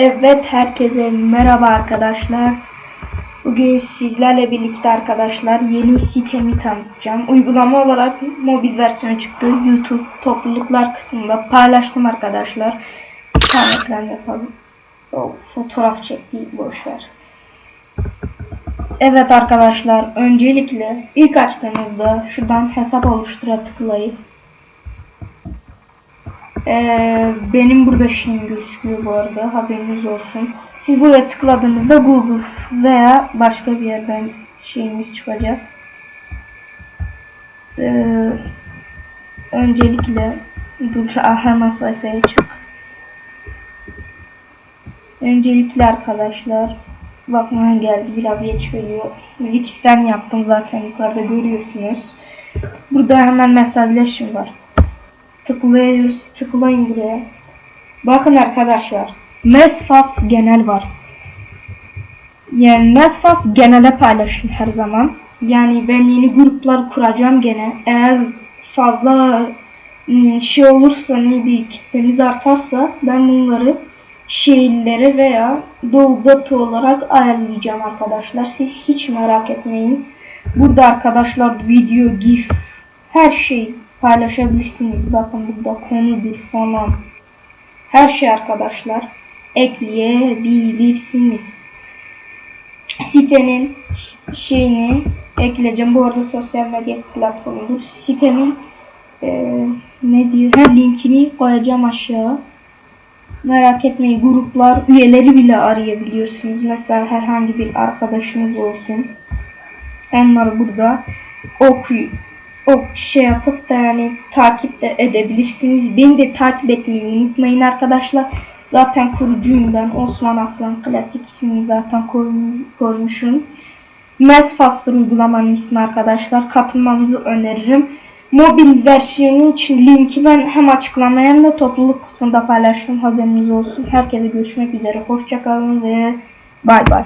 Evet herkese merhaba arkadaşlar. Bugün sizlerle birlikte arkadaşlar yeni sitemi tanıtacağım. Uygulama olarak mobil versiyon çıktı. YouTube topluluklar kısmında paylaştım arkadaşlar. Bir ekran yapalım. O fotoğraf çekti boşver. Evet arkadaşlar öncelikle ilk açtığınızda şuradan hesap oluştura tıklayıp ee, benim burada şeyim gözüküyor bu arada haberiniz olsun. Siz buraya tıkladığınızda Google veya başka bir yerden şeyiniz çıkacak. Ee, öncelikle dur hemen sayfaya çık. Öncelikle arkadaşlar bakmaya geldi biraz geç geliyor. Wix'ten yaptım zaten yukarıda görüyorsunuz. Burada hemen mesajlaşım var tıklıyoruz. Tıklayın buraya. Bakın arkadaşlar. Mesfas genel var. Yani Mesfas genele paylaşın her zaman. Yani ben yeni gruplar kuracağım gene. Eğer fazla ım, şey olursa ne bir kitlemiz artarsa ben bunları şehirlere veya Doğu Batı olarak ayarlayacağım arkadaşlar. Siz hiç merak etmeyin. Burada arkadaşlar video, gif, her şey paylaşabilirsiniz. Bakın burada konudur falan. Her şey arkadaşlar ekleyebilirsiniz. Sitenin şeyini ekleyeceğim. Bu arada sosyal medya platformudur. Sitenin e, ne diyor? Her linkini koyacağım aşağı. Merak etmeyin gruplar üyeleri bile arayabiliyorsunuz. Mesela herhangi bir arkadaşınız olsun. Onları burada okuyun o şey yapıp da yani takip de edebilirsiniz. Beni de takip etmeyi unutmayın arkadaşlar. Zaten kurucuyum ben. Osman Aslan klasik ismini zaten koymuşum. Mesfastır uygulamanın ismi arkadaşlar. Katılmanızı öneririm. Mobil versiyonu için linki ben hem açıklamaya hem de topluluk kısmında paylaştım. Haberiniz olsun. Herkese görüşmek üzere. Hoşçakalın ve bay bay.